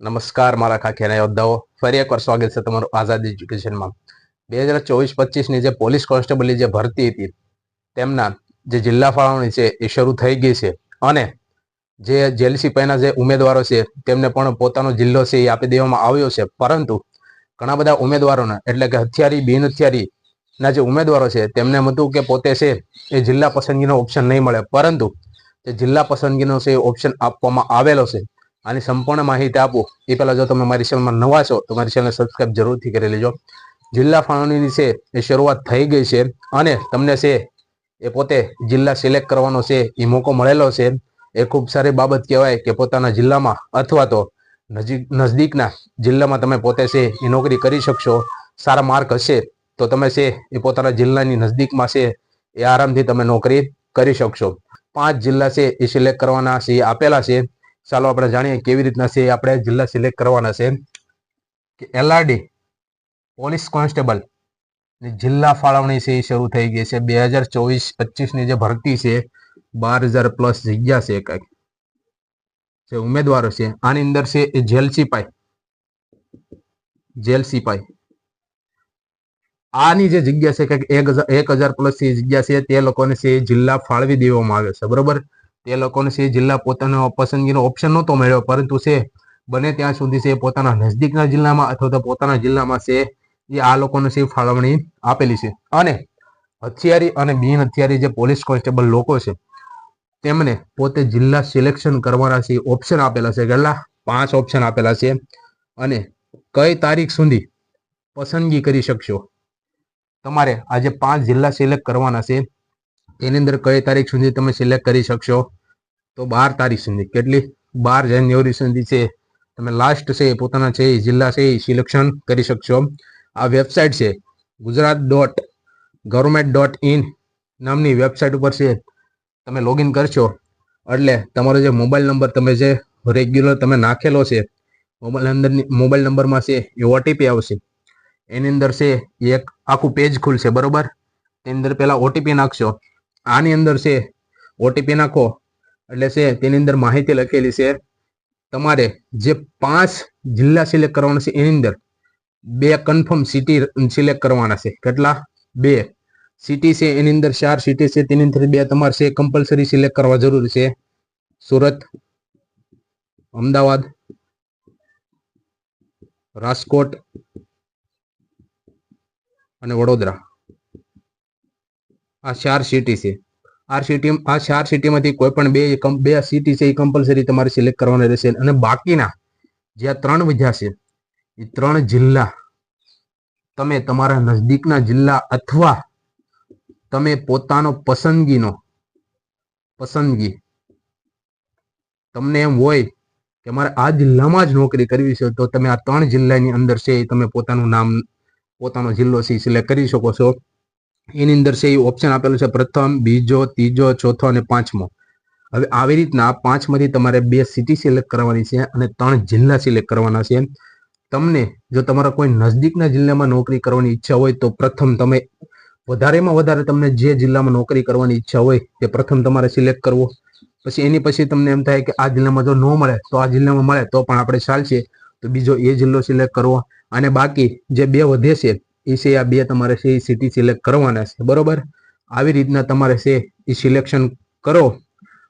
નમસ્કાર, મારા ખાખેના યોદ્ધાઓ. ફરી એકવાર સ્વાગત છે તમારું આઝાદ એજ્યુકેશનમાં. બે હજાર ચોવીસ, પચીસની જે પોલીસ કોન્સ્ટેબલની જે ભરતી હતી, તેમના જે જિલ્લા ફાળવણી છે એ શરૂ થઈ ગઈ છે. અને જે જેલ સિપાહીના જે ઉમેદવારો છે, તેમને પણ પોતાનો જિલ્લો છે એ આપી દેવામાં આવ્યો છે. પરંતુ ઘણા બધા ઉમેદવારોને, એટલે કે હથિયારી બિન હથિયારીના જે ઉમેદવારો છે, તેમને મતું કે પોતે છે એ જિલ્લા પસંદગીનો ઓપ્શન નહીં મળે. પરંતુ જે જિલ્લા પસંદગીનો છે એ ઓપ્શન આપવામાં આવેલો છે. આની સંપૂર્ણ માહિતી આપું. એ પહેલાં જો તમે મારી ચેનલમાં નવા છો, તો મારી ચેનલ સબસ્ક્રાઇબ જરૂરથી કરી લેજો. જિલ્લા ફાળવણીની છે, એ શરૂઆત થઈ ગઈ છે અને તમને છે, એ પોતે જિલ્લા સિલેક્ટ કરવાનો છે, એ મોકો મળેલો છે. એ ખૂબ સારી બાબત કહેવાય કે પોતાના જિલ્લામાં અથવા તો નજીક, નજદીકના જિલ્લામાં તમે પોતે છે, એ નોકરી કરી શકશો. સારા માર્ક હશે તો તમે છે, એ પોતાના જિલ્લાની નજદીકમાં છે, એ આરામથી તમે નોકરી કરી શકશો. પાંચ જિલ્લા છે, એ સિલેક્ટ કરવાના છે આપેલા છે. ચાલો આપણે જાણીએ કેવી રીતના છે, આપણે જિલ્લા સિલેક્ટ કરવાના છે. કે એલઆરડી પોલીસ કોન્સ્ટેબલ જિલ્લા ફાળવણી છે એ શરૂ થઈ ગઈ છે. બે હજાર ચોવીસ, પચીસની જે ભરતી છે, બાર હજાર પ્લસ જગ્યા છે કંઈક. જે ઉમેદવારો છે, આની અંદર છે એ જેલ સિપાઈ. જેલ સિપાઈ. આની જે જગ્યા છે, કંઈક એક હજાર પ્લસ જગ્યા છે, તે લોકોને છે જિલ્લા ફાળવી દેવામાં આવે છે. બરોબર? તે લોકોને છે, જિલ્લા પોતાનો પસંદગીનો ઓપ્શન નહોતો મળ્યો, પરંતુ છે, બને ત્યાં સુધી છે, પોતાના નજદીકના જિલ્લામાં અથવા તો પોતાના જિલ્લામાં છે, એ આ લોકોને છે, ફાળવણી આપેલી છે. અને હથિયારી અને બિન હથિયારી જે પોલીસ કોન્સ્ટેબલ લોકો છે, તેમને પોતે જિલ્લા સિલેક્શન કરવાના છે ઓપ્શન આપેલા છે, કેટલા? પાંચ ઓપ્શન આપેલા છે. અને કઈ તારીખ સુધી પસંદગી કરી શકશો? તમારે આજે પાંચ જિલ્લા સિલેક્ટ કરવાના છે. એની અંદર કઈ તારીખ સુધી તમે સિલેક્ટ કરી શકશો? તો બાર તારીખ સુધી. કેટલી? બાર જાન્યુઆરી સુધી છે. તમે લાસ્ટ છે, પોતાના છે જિલ્લા છે, એ સિલેક્શન કરી શકશો આ વેબસાઇટ છે, Gujarat dot government dot in નામની વેબસાઇટ ઉપર છે. તમે લોગિન કરશો. એટલે તમારો જે મોબાઈલ નંબર તમે જે રેગ્યુલર તમે નાખેલો છે મોબાઈલ અંદરની મોબાઈલ નંબરમાં છે, એ ઓટીપી આવશે. એની અંદર છે, એક આખું પેજ ખુલશે, બરોબર? તેની અંદર પહેલાં ઓટીપી નાખશો. આની અંદર છે ઓટીપી નાખો. એટલે છે તેની અંદર માહિતી લખેલી છે. તમારે જે પાંચ જિલ્લા સિલેક્ટ કરવાના છે, એની અંદર બે કન્ફર્મ સિટી સિલેક્ટ કરવાના છે. કેટલા? બે. સિટી છે, એની અંદર ચાર સિટી છે, તેની અંદર બે તમારે છે કમ્પલસરી સિલેક્ટ કરવા જરૂરી છે. સુરત, અમદાવાદ, રાજકોટ અને વડોદરા. આ ચાર સિટી છે. આ સિટી આ ચાર સિટીમાંથી કોઈ પણ બે બે સિટી છે એ કમ્પલસરી તમારે સિલેક્ટ કરવાના રહેશે. અને બાકીના જે આ ત્રણ વિધા છે, એ ત્રણ જિલ્લા, તમે તમારા નજદીકના જિલ્લા અથવા તમે પોતાનો પસંદગીનો, પસંદગી, તમને એમ હોય કે મારે આ જિલ્લામાં જ નોકરી કરવી છે, તો તમે આ ત્રણ જિલ્લાની અંદર છે તમે પોતાનું નામ, પોતાનો જિલ્લો છે સિલેક્ટ કરી શકો છો. એની અંદર છે, એ ઓપ્શન આપેલું છે, પ્રથમ, બીજો, ત્રીજો, ચોથો અને પાંચમો. હવે આવી રીતના પાંચમાંથી તમારે બે સિટી સિલેક્ટ કરવાની છે અને ત્રણ જિલ્લા સિલેક્ટ કરવાના છે. તમને જો તમારા કોઈ નજદીકના જિલ્લામાં નોકરી કરવાની ઈચ્છા હોય તો પ્રથમ તમે વધારેમાં વધારે તમને જે જિલ્લામાં નોકરી કરવાની ઈચ્છા હોય તે પ્રથમ તમારે સિલેક્ટ કરવો. પછી એની પછી તમને એમ થાય કે આ જિલ્લામાં જો ન મળે, તો આ જિલ્લામાં મળે તો પણ આપણે ચાલશે. તો બીજો એ જિલ્લો સિલેક્ટ કરવો. અને બાકી જે બે વધે છે એ છે, આ બે તમારે છે, એ સિટી સિલેક્ટ કરવાના છે, બરોબર? આવી રીતના તમારે છે, એ સિલેક્શન કરો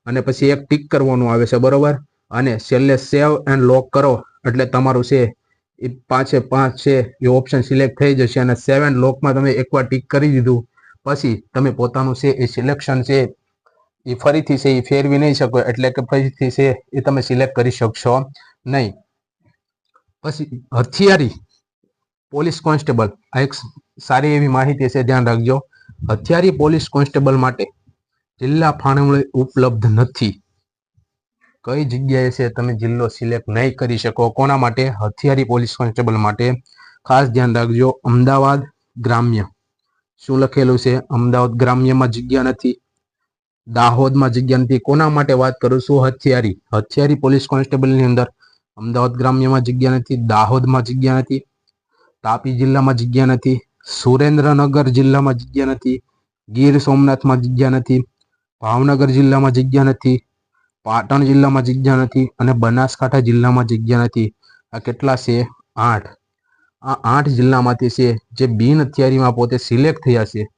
અને પછી એક ટીક કરવાનું આવે છે, બરોબર? અને છેલ્લે સેવ એન્ડ લોક કરો, એટલે તમારું છે, એ પાંચે પાંચ છે, એ ઓપ્શન સિલેક્ટ થઈ જશે અને સેવ એન્ડ લોકમાં તમે એકવાર ટીક કરી દીધું. પછી તમે પોતાનું છે, એ સિલેક્શન છે, એ ફરીથી છે, એ ફેરવી નહીં શકો, એટલે કે ફરીથી છે, એ તમે સિલેક્ટ કરી શકશો નહીં. પછી હથિયારી. Police constable. આ એક સારી એવી માહિતી છે, ધ્યાન રાખજો. હથિયારી પોલીસ કોન્સ્ટેબલ માટે જિલ્લા ફાળવણી ઉપલબ્ધ નથી. કઈ જગ્યાએ છે તમે જિલ્લો સિલેક્ટ નહીં કરી શકો? કોના માટે? હથિયારી પોલીસ કોન્સ્ટેબલ માટે. ખાસ ધ્યાન રાખજો, અમદાવાદ ગ્રામ્ય. શું લખેલું છે? અમદાવાદ ગ્રામ્યમાં જગ્યા નથી. દાહોદમાં જગ્યા નથી. કોના માટે વાત કરું છું? હથિયારી. હથિયારી પોલીસ કોન્સ્ટેબલની અંદર અમદાવાદ ગ્રામ્યમાં જગ્યા નથી, દાહોદમાં જગ્યા નથી. તાપી જિલ્લામાં જગ્યા નથી, સુરેન્દ્રનગર જિલ્લામાં જગ્યા નથી, ગીર સોમનાથમાં જગ્યા નથી, ભાવનગર જિલ્લામાં જગ્યા નથી, પાટણ જિલ્લામાં જગ્યા નથી અને બનાસકાંઠા જિલ્લામાં જગ્યા નથી. આ કેટલા છે? આઠ. આ આઠ જિલ્લામાંથી છે જે બિન અત્યારીમાં પોતે સિલેક્ટ થયા છે.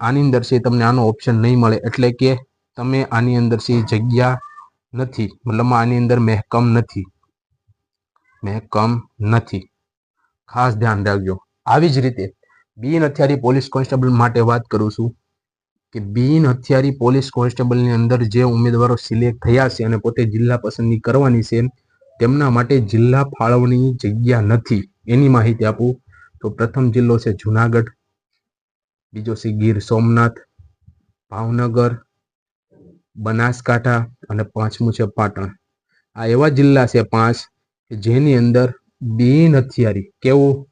આની અંદર છે તમને આનો ઓપ્શન નહીં મળે. એટલે કે તમે આની અંદર છે જગ્યા નથી. મતલબમાં આની અંદર મહેકમ નથી. મહેકમ નથી. ખાસ ધ્યાન રાખજો. આવી જ રીતે બિન હથિયારી પોલીસ કોન્સ્ટેબલ માટે વાત કરું છું કે બિન હથિયારી પોલીસ કોન્સ્ટેબલની અંદર જે ઉમેદવારો સિલેક્ટ થયા છે અને પોતે જિલ્લા પસંદગી કરવાની છે, તેમના માટે જિલ્લા ફાળવણી જગ્યા નથી. એની માહિતી આપું. તો પ્રથમ જિલ્લો છે જુનાગઢ, બીજો છે ગીર સોમનાથ, ભાવનગર, બનાસકાંઠા અને પાંચમું છે પાટણ. આ એવા જિલ્લા છે પાંચ જેની અંદર બિન હથિયારી કેવું?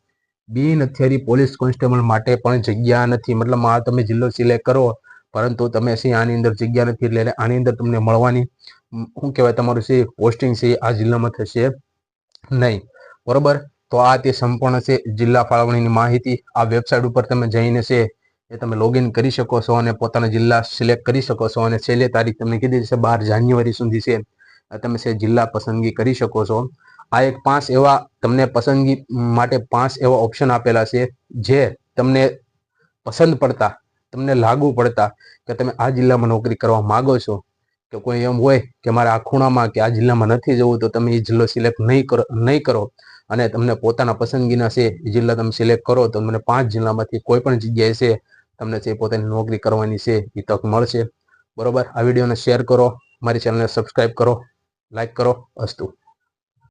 બિન હથિયારી પોલીસ કોન્સ્ટેબલ માટે પણ જગ્યા નથી. મતલબ આ તમે જિલ્લો સિલેક્ટ કરો, પરંતુ તમે શું આની અંદર જગ્યા નથી એટલે આની અંદર તમને મળવાની શું કહેવાય, તમારું છે પોસ્ટિંગ છે આ જિલ્લામાં થશે નહીં. બરોબર? તો આ તે સંપૂર્ણ છે જિલ્લા ફાળવણીની માહિતી. આ વેબસાઇટ ઉપર તમે જઈને છે એ તમે લોગિન કરી શકો છો અને પોતાના જિલ્લા સિલેક્ટ કરી શકો છો અને છેલ્લી તારીખ તમને કીધી છે બાર જાન્યુઆરી સુધી છે. તમે છે જિલ્લા પસંદગી કરી શકો છો. આ એક પાંચ એવા તમને પસંદગી માટે પાંચ એવા ઓપ્શન આપેલા છે, જે તમને પસંદ પડતા, તમને લાગુ પડતા કે તમે આ જિલ્લામાં નોકરી કરવા માંગો છો. કે કોઈ એમ હોય કે મારે આ ખૂણામાં કે આ જિલ્લામાં નથી જવું, તો તમે એ જિલ્લો સિલેક્ટ નહીં કરો નહીં કરો. અને તમને પોતાના પસંદગીના છે, એ જિલ્લા તમે સિલેક્ટ કરો, તો તમને પાંચ જિલ્લામાંથી કોઈ પણ જગ્યાએ છે, તમને છે પોતાની નોકરી કરવાની છે, એ તક મળશે. બરોબર? આ વિડીયોને શેર કરો, મારી ચેનલને સબસ્ક્રાઇબ કરો લાઈક કરો, અસ્તુ.